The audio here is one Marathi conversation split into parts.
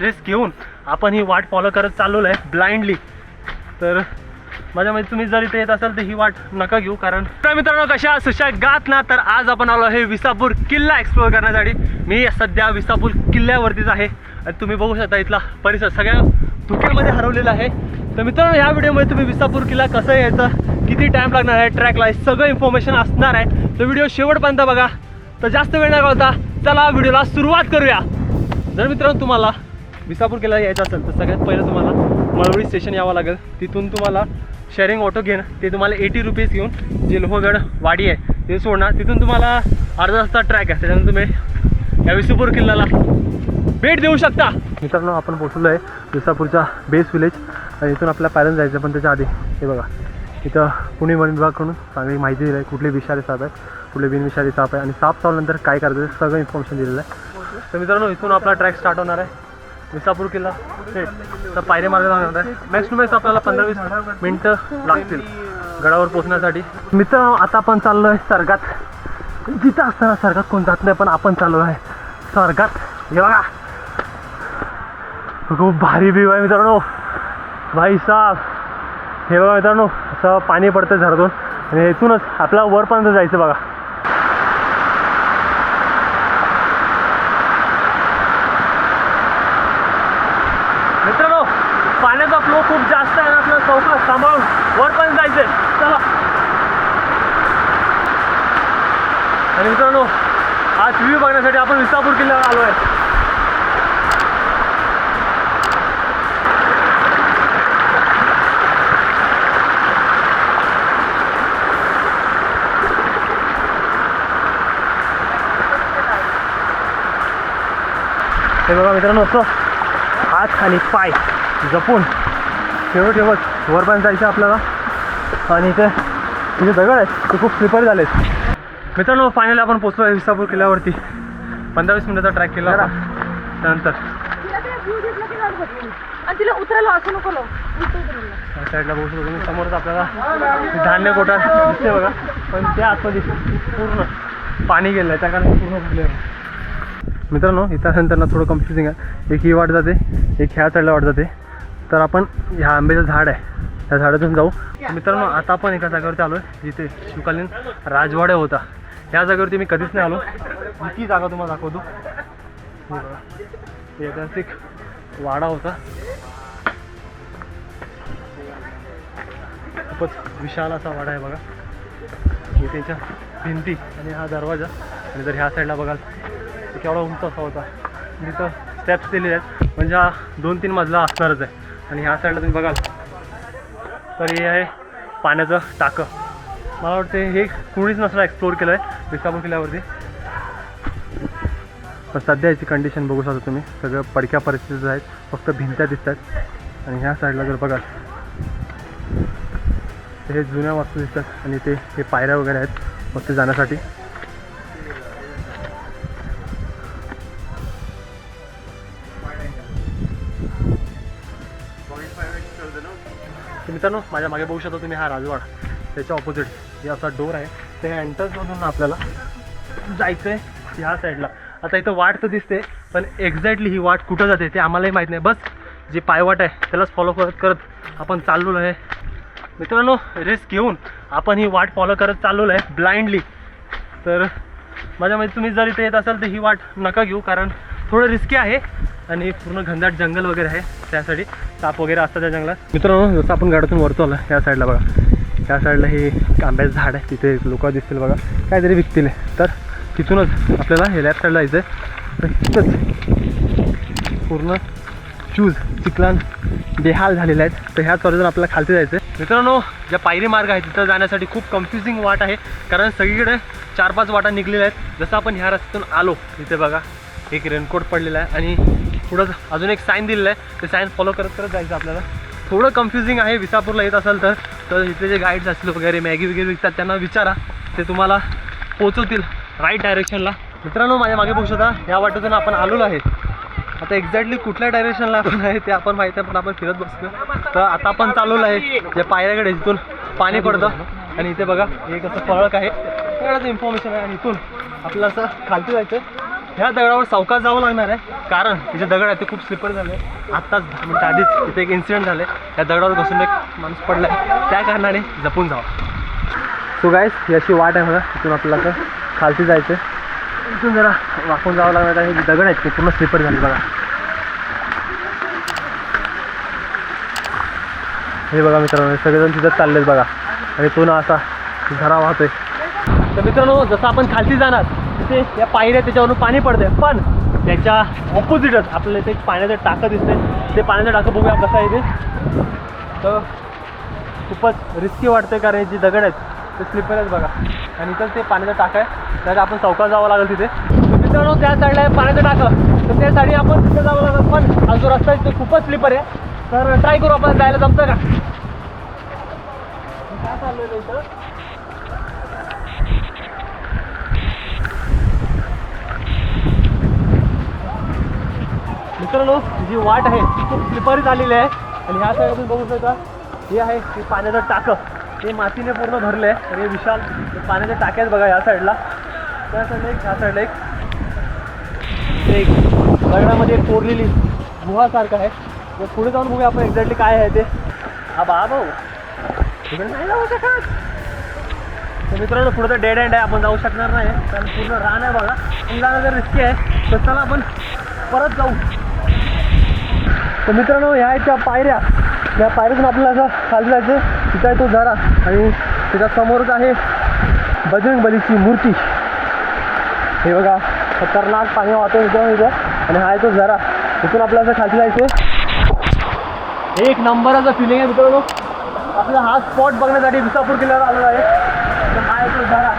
रिस्क घेऊन आपण ही वाट फॉलो करत चाललेलो आहे ब्लाइंडली. तर माझ्या माहिती तुम्ही जर इथे येत असाल तर ही वाट नका घेऊ कारण तर मित्रांनो कशा सुशा गात ना तर आज आपण आलो आहे विसापूर किल्ला एक्सप्लोअर करण्यासाठी. मी सध्या विसापूर किल्ल्यावरतीच आहे. आणि तुम्ही बघू शकता इथला परिसर सगळ्या धुक्यामध्ये हरवलेला आहे. तर मित्रांनो ह्या व्हिडिओमध्ये तुम्ही विसापूर किल्ला कसं यायचं किती टाईम लागणार आहे ट्रॅकला हे सगळं इन्फॉर्मेशन असणार आहे. तर व्हिडिओ शेवटपर्यंत बघा. तर जास्त वेळ न होता चला व्हिडिओला सुरुवात करूया. जर मित्रांनो तुम्हाला विसापूर किल्ला यायचं असेल तर सगळ्यात पहिलं तुम्हाला मळवळी स्टेशन यावं लागेल. तिथून तुम्हाला शेअरिंग ऑटो घेणं ते तुम्हाला एटी रुपीज घेऊन जे लोहगड वाडी आहे ते सोडणार. तिथून तुम्हाला अर्धा तासचा ट्रॅक आहे. त्याच्यानंतर तुम्ही या विसापूर किल्ल्याला भेट देऊ शकता. मित्रांनो आपण पोचलो आहे विसापूरच्या बेस विलेज आणि इथून आपल्या पॅरेंट जायचं पण त्याच्या आधी हे बघा इथं पुणे वन विभागाकडून चांगली माहिती दिली आहे. कुठले विषारी साप आहे कुठले बिनविषारी साप आहे आणि साप चावल्यानंतर काय करायचं सगळं इन्फॉर्मेशन दिलेलं आहे. तर मित्रांनो इथून आपला ट्रॅक स्टार्ट होणार आहे. विसापूर किल्ला. थेट तर पायरे मार्ग जाणार आहे. मॅक्स टू मॅक्स आपल्याला पंधरा वीस मिनटं लागतील गडावर पोहोचण्यासाठी. मित्र आता आपण चाललो आहे स्वर्गात. जिथं असताना स्वर्गात कोण जात नाही पण आपण चाललो आहे स्वर्गात. हे बघा. खूप भारी व्ह्यू आहे मित्रांनो. भाई साहेब. हे बघा मित्रांनो असं पाणी पडतं झरतून आणि इथूनच आपल्या वरपर्यंत जायचं बघा मित्रांनो पाण्याचा फ्लो खूप जास्त आहे आणि आपल्याला चौकात सांभाळून वरपर्यंत जायचंय. चला. आणि मित्रांनो आज व्ह्यू बघण्यासाठी आपण विसापूर किल्ल्यावर आलो आहे. हे बघा मित्रांनो असं. हात खाली पाय. जपून ठेवत ठेवत वरपर्यंत जायचं आपल्याला. आणि इथे इथे दगड आहेत ते खूप स्लिपर झालेत. मित्रांनो फायनली आपण पोचलो आहे विसापूर किल्ल्यावरती. पंधरा वीस मिनिटाचा ट्रॅक केला त्यानंतर. साईडला बघू शकतो समोरच आपल्याला धान्य कोटा दिसते बघा. पण त्या आतमध्ये पूर्ण पाणी गेलं आहे त्या कारण पूर्ण भरले मित्रांनो इथं आल्यानंतर ना थोडं कन्फ्युजिंग आहे. एक ही वाट जाते. एक ह्या साईडला वाट जाते. तर आपण ह्या आंब्याचं झाड आहे. त्या झाडातून जाऊ. मित्रांनो आता आपण एका जागेवरती आलो आहे जिथे शिवकालीन राजवाडा होता. ह्या जागेवरती मी कधीच नाही आलो. ती जागा तुम्हाला दाखवतो. बघा. ऐतिहासिक वाडा होता. खूपच विशाल असा वाडा आहे बघा. हे त्याच्या भिंती आणि हा दरवाजा. आणि जर ह्या साईडला बघाल तर केवढा उंच असा होता. तिथं स्टेप्स दिलेले आहेत. म्हणजे हा दोन तीन मजला असणारच आहे. आणि ह्या साईडला तुम्ही बघाल. तर हे आहे पाण्याचं टाकं. मला वाटते हे कुणीच नसलं एक्सप्लोअर केलं आहे विसापूर किल्ल्यावरती. पण सध्या याची कंडिशन बघू शकता तुम्ही. सगळं पडक्या परिस्थितीत आहेत. फक्त भिंत्या दिसत आहेत आणि ह्या साईडला जर बघाल तर हे जुन्या वास्तू दिसतात. आणि ते हे पायऱ्या वगैरे आहेत वरती जाण्यासाठी. मित्रांनो माझ्या मागे बघू शकता तुम्ही हा राजवाड. त्याच्या ऑपोजिट जे असा डोर आहे ते एंट्रन्समधून आपल्याला जायचं आहे ह्या साईडला आता इथं वाट तर दिसते पण एक्झॅक्टली ही वाट कुठं जाते ते आम्हालाही माहीत नाही. बस जी पायवाट आहे त्यालाच फॉलो करत करत आपण चाललेलो आहे. मित्रांनो रिस्क घेऊन आपण ही वाट फॉलो करत चाललेलो आहे ब्लाइंडली तर माझ्या माहिती तुम्ही जर इथे येत असाल तर ही वाट नका घेऊ कारण थोडं रिस्की आहे आणि पूर्ण घनदाट जंगल वगैरे आहे. त्यासाठी साप वगैरे असतात त्या जंगलात. मित्रांनो जसं आपण गाड्यातून वरतो आलं या साईडला बघा. त्या साईडला हे आंब्याचं झाड आहे. तिथे लोक दिसतील बघा. काहीतरी विकतील. तर तिथूनच आपल्याला हे लेफ्ट साईडला जायचं आहे तर तिथंच पूर्ण शूज चिकलान बेहाल झालेले आहेत. तर ह्या चॉरीजून आपल्याला खालती जायचं आहे मित्रांनो ज्या पायरी मार्ग आहे तिथं जाण्यासाठी खूप कन्फ्युजिंग वाट आहे. कारण सगळीकडे चार पाच वाटा निघलेल्या आहेत. जसं आपण ह्या रस्त्यातून आलो इथे बघा. एक रेनकोट पडलेला आहे आणि पुढं अजून एक साईन दिलेलं आहे. ते साईन फॉलो करत करत जायचं आपल्याला. थोडं कन्फ्युजिंग आहे विसापूरला येत असाल तर. तर इथले जे गाईड्स असतील वगैरे मॅगी वगैरे विकतात त्यांना विचारा. ते तुम्हाला पोचवतील राईट डायरेक्शनला मित्रांनो माझ्या मागे बघू शकता या वाटेतून आपण आलेलो आहे. आता एक्झॅक्टली कुठल्या डायरेक्शनला आपण आहे ते आपण माहिती आहे पण आपण फिरत बसतो तर आता आपण चालवलं आहे जे पायऱ्याकडे इथून पाणी पडतं. आणि इथे बघा एक असं फळक आहे. सगळ्याचं इन्फॉर्मेशन आहे. आणि इथून आपल्याला असं खालती जायचं ह्या दगडावर सावकाश जावं लागणार आहे. कारण हे जे दगड आहे ते खूप स्लिपर झाले. आत्ताच दहा मिनटं आधीच इथे एक इन्सिडेंट झाले. या दगडावर घसून एक माणूस पडलाय त्या कारणाने जपून जावं. सो गायस ही अशी वाट आहे मला तिथून आपल्याला तर खालती जायचं इथून जरा वाकून जावं लागणार आहे. हे दगड आहेत ते पूर्ण स्लिपर झाले बघा. हे बघा मित्रांनो हे सगळेजण तिथं चाललेत बघा. आणि तो ना असा झरा वाहतोय. तर मित्रांनो जसं आपण खालती जाणार तिथे या पायऱ्या त्याच्यावरून पाणी पडते पण त्याच्या ऑपोजिटच आपल्याला इथे एक पाण्याचं टाकं दिसते ते पाण्याचं टाकं बघूया कसं आहे ते. तर खूपच रिस्की वाटते कारण हे जे दगड आहेत ते स्लिपर आहेत बघा. आणि इथं ते पाण्याचं टाकं आहे. त्यात आपण चौकात जावं लागेल तिथे. मित्रांनो त्या साईडला आहे पाण्याचं टाकं. तर त्यासाठी आपण तिथे जावं लागेल. पण हा जो रस्ता आहे तो खूपच स्लिपर आहे. तर ट्राय करू आपण जायला जमतं का? काय चाललंय इथं? मित्रांनो जी वाट आहे ती खूप स्लिपरी झालेली आहे. आणि ह्या साईडून बघू शकता हे आहे ते पाण्याचं टाकं. ते मातीने पूर्ण भरलं आहे आणि हे विशाल पाण्याच्या पाण्याचे बघा या साईडला त्या साईडला एक ह्या साईडला एक एक. दगडामध्ये एक कोरलेली गुहासारखं आहे. तर पुढे जाऊन बघूया आपण एक्झॅक्टली काय आहे ते. हा बा भाऊ तिकडे नाही जाऊ शकत. तर मित्रांनो पुढे तर डेड एंड आहे. आपण जाऊ शकणार नाही. कारण पूर्ण रान आहे बघा. जाणं जर रिस्की आहे. तर चला आपण परत जाऊ. तर मित्रांनो ह्या आहेत त्या पायऱ्या. या पायऱ्यातून आपल्याला असं खाली जायचं तिथं आहे तो झरा आणि त्याच्या समोरच आहे बजरंग बलीची मूर्ती. हे बघा खतरनाक पाणी वाहतोय इथं इथं. आणि हा आहे तो झरा. तिथून आपल्याला असं खाली जायचं एक नंबरचा फिलिंग आहे मित्रांनो. आपला हा स्पॉट बघण्यासाठी विसापूर किल्ल्यावर आलेला आहे. तर हा आहे तो झरा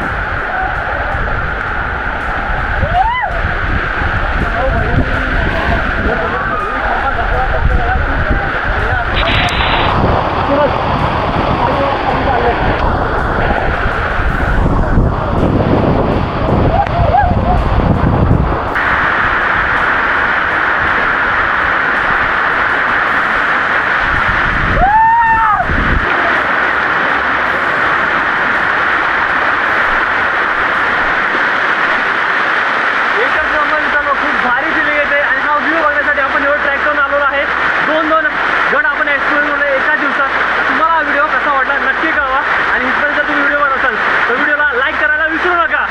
एकच नंबर मित्रांनो खूप भारी फिलिंग येते आणि हा व्ह्यू बघण्यासाठी आपण एवढं ट्रॅक करून आलेलो आहे दोन दोन गड आपण एक्सप्लोर केले एका दिवसात तुम्हाला हा व्हिडिओ कसा वाटला नक्की कळवा आणि इथपर्यंत जर तुम्ही व्हिडिओ बनवत असाल तर व्हिडिओला लाईक करायला विसरू नका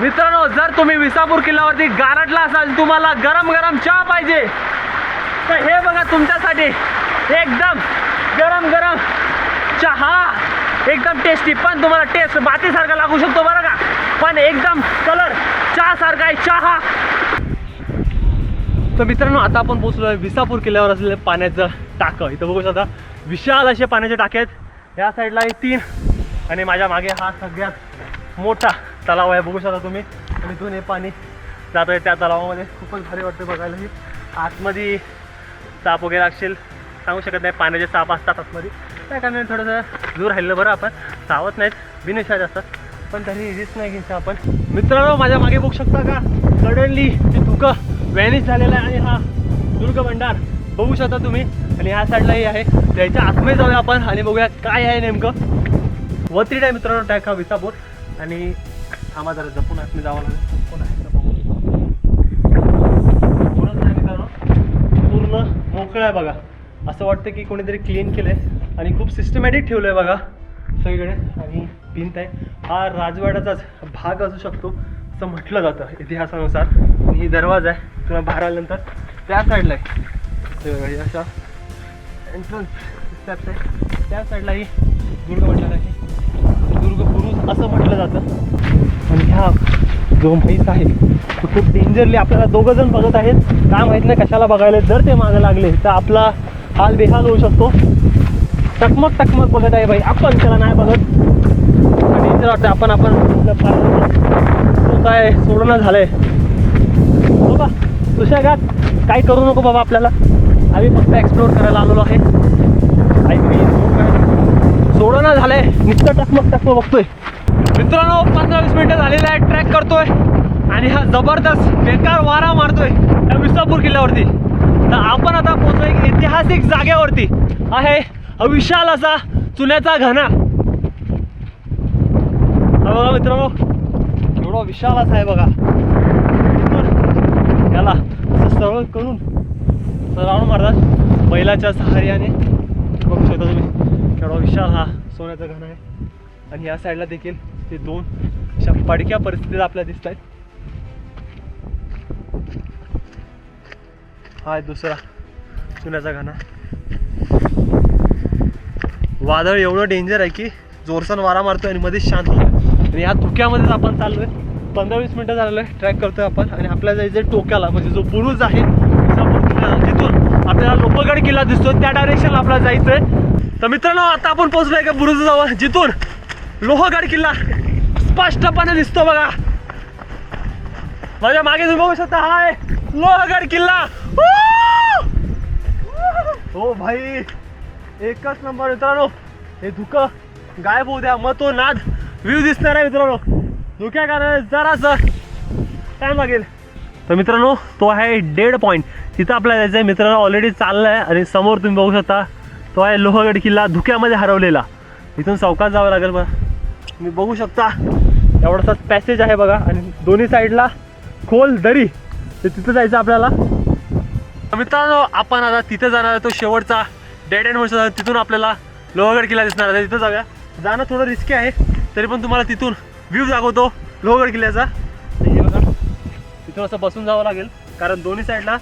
मित्रांनो जर तुम्ही विसापूर किल्ल्यावरती गारटला असाल तुम्हाला गरम गरम चहा पाहिजे. तर हे बघा तुमच्यासाठी. एकदम गरम गरम चहा. एकदम टेस्टी पण तुम्हाला टेस्ट बातीसारखा लागू शकतो बरं का. पण एकदम कलर चहासारखा आहे चहा. तर मित्रांनो आता आपण पोचलो आहे विसापूर किल्ल्यावर असलेलं पाण्याचं टाकं. इथं बघू शकता विशाल असे पाण्याचे टाके आहेत. या साईडला आहे तीन. आणि माझ्या मागे हा सगळ्यात मोठा तलाव आहे. बघू शकता तुम्ही. आणि इथून हे पाणी जात आहे त्या तलावामध्ये. खूपच भारी वाटतं बघायला ही आतमध्ये साप वगैरे असेल सांगू शकत नाही. पाण्याचे साप असतात आतमध्ये. त्या कारणाने थोडंसं दूर राहिलं बरं आपण. सावत नाहीत बिनविषारी असतात. पण तरी रिस्क नाही घ्यायचं आपण. मित्रांनो माझ्या मागे बघू शकता का? सडनली ते धुकं व्हॅनिश झालेलं आहे. आणि हा दुर्ग भंडार बघू शकता तुम्ही. आणि ह्या साईडलाही आहे. त्याच्या आतमध्ये जाऊया आपण आणि बघूया काय आहे नेमकं. वत्रीड आहे मित्रांनो टॅक हा विसापूर. आणि थांबा जरा जपून आतमध्ये जावं लागेल. कोण आहे का बघू. नाही मित्रांनो पूर्ण मोकळं आहे बघा. असं वाटतं की कोणीतरी क्लीन केलं आहे आणि खूप सिस्टमॅटिक ठेवलं आहे बघा सगळीकडे. आणि भिंत आहे. हा राजवाड्याचाच भाग असू शकतो असं म्हटलं जातं इतिहासानुसार. आणि ही दरवाजा आहे किंवा बाहेर आल्यानंतर. त्या साईडला आहे. ते अशा एंट्रन्स त्या साईडलाही दुर्ग म्हटलं आहे. असं म्हटलं जातं. आणि ह्या जो म्हैस आहे तो खूप डेंजरली आपल्याला दोघं जण बघत आहेत. काय माहीत नाही कशाला बघायला जर ते मागं लागले तर आपला हाल बेहाल होऊ शकतो. टकमक टकमक बघत आहे बाई आपण त्याला नाही बघत. आणि डेंजर वाटतं आपण आपण तो काय सोडणं झालंय. हो बाबा सुशागात काय करू नको बाबा आपल्याला. आम्ही फक्त एक्सप्लोर करायला आलेलो आहे. आई घरी सोडणं झालंय. नुसतं टकमक टकमक बघतोय. मित्रांनो पंधरा वीस मिनिटं झालेलं आहे ट्रॅक करतोय. आणि हा जबरदस्त बेकार वारा मारतोय या विसापूर किल्ल्यावरती. तर आपण आता पोहोचलो एक ऐतिहासिक जागेवरती. आहे विशाल असा चुन्याचा घना. बघा मित्रांनो एवढा विशाल असा आहे बघा. याला असं सरळ करून राऊंड मारतात बैलाच्या सहाय्याने. बघू शकता तुम्ही केवढा विशाल हा सोन्याचा घन आहे. आणि या साईडला देखील ते दोन अशा पडक्या परिस्थितीत आपल्याला दिसत आहेत हा दुसरा चुन्याचा घाना वादळ एवढं डेंजर आहे की जोरसान वारा मारतोय आणि मध्येच शांत होतो आणि ह्या धुक्यामध्येच आपण चाललोय. पंधरा वीस मिनिटं झालेलं आहे ट्रॅक करतोय आपण. आणि आपल्याला जायचं टोक्याला म्हणजे जो बुरुज आहे तिथून आपल्याला लोहगड किल्ला दिसतो त्या डायरेक्शनला आपल्याला जायचंय. तर मित्रांनो आता आपण पोहोचलोय का बुरुजाजवळ जिथून लोहगड किल्ला स्पष्टपणे दिसतो बघा. माझ्या मागे तुम्ही बघू शकता हाय लोहगड किल्ला. हो भाई एकच नंबर मित्रांनो. हे धुकं गायब होऊ द्या. मग तो नाद व्ह्यू दिसणार आहे मित्रांनो. धुक्या कारण जरासं टाइम लागेल. तर मित्रांनो तो आहे डेड पॉईंट तिथं आपल्याला जायचं आहे मित्रांनो ऑलरेडी चाललं आहे आणि समोर तुम्ही बघू शकता तो आहे लोहगड किल्ला धुक्यामध्ये हरवलेला. इथून चौकात जावं लागेल बघा. तुम्ही बघू शकता. एवढासाच पॅसेज आहे बघा. आणि दोन्ही साईडला खोल दरी. तर तिथं जायचं आपल्याला. मित्रांनो आपण आता तिथं जाणार आहे तो शेवटचा. डेड अँड म्हणतो तिथून आपल्याला लोहगड किल्ला दिसणार आहे. तिथं जाऊया. जाणं थोडं रिस्की आहे. तरी पण तुम्हाला तिथून व्ह्यू दाखवतो लोहगड किल्ल्याचा. तिथं हे बघा. तिथून असं बसून जावं लागेल. कारण दोन्ही साईडला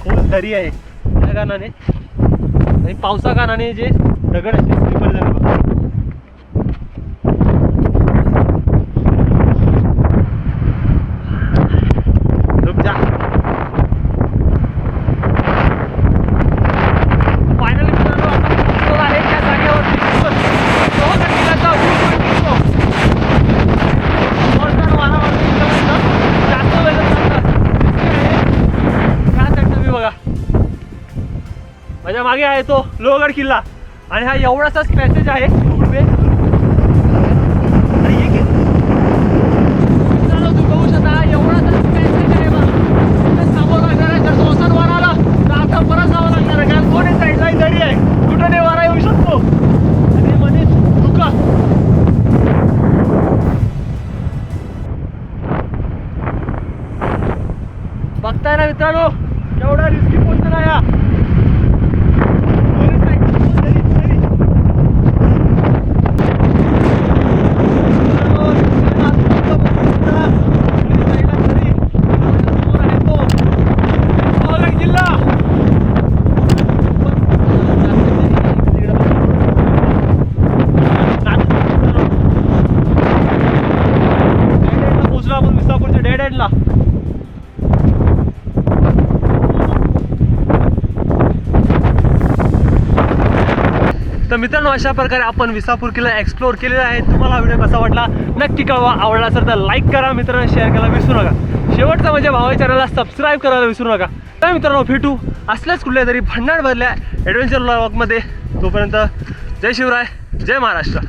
खोल दरी आहे. त्या कारणाने. आणि पावसा कारणाने जे दगड आहे ते slippery झाले बघा रुक जा फायनली मित्रांनो आपण पोहोचलो आहे त्या जागेवरती लोहगड किल्ल्याचा view point दिसतो. जोरदार वारा वाहतोय इकडं तिकडं. जास्त वेगात चालतात. दिसते आहे. ह्या side चा view बघा माझ्या लोहगड किल्ला. आणि हा एवढासाच पॅसेज आहे उडवे आणि तुम्ही बघू शकता एवढासाच पॅसेज आहे थांबावं लागणार आहे जर जोरदार वाराला तर आता परत जावं लागणार आहे कारण दोन्ही साईडला दरी आहे. कुठं नाही वारा येऊ शकतो. आणि मध्ये धुका बघताय ना मित्रांनो एवढा रिस्की पोहोचला या दोन्ही side दरी, दरी. मित्रांनो, दिसतोय ना? तुमचं बघू शकता. दोन्ही side ला दरी. समोर आहे तो लोहगड किल्ला तिकडे बघा. डेड एंडला पोहोचलो आपण विसापूरच्या डेड एंडला तर मित्रांनो अशा प्रकारे आपण विसापूर किल्ला एक्सप्लोअर केलेला आहे. तुम्हाला व्हिडिओ कसा वाटला नक्की कळवा. आवडला असेल तर लाईक करा. मित्रांनो शेअर करायला विसरू नका. शेवटचा म्हणजे भावा चॅनलला सबस्क्राईब करायला विसरू नका. तर मित्रांनो भेटू असल्याच कुठल्या तरी भन्नाट भरल्या ॲडव्हेंचर ब्लॉगमध्ये तोपर्यंत जय शिवराय जय महाराष्ट्र.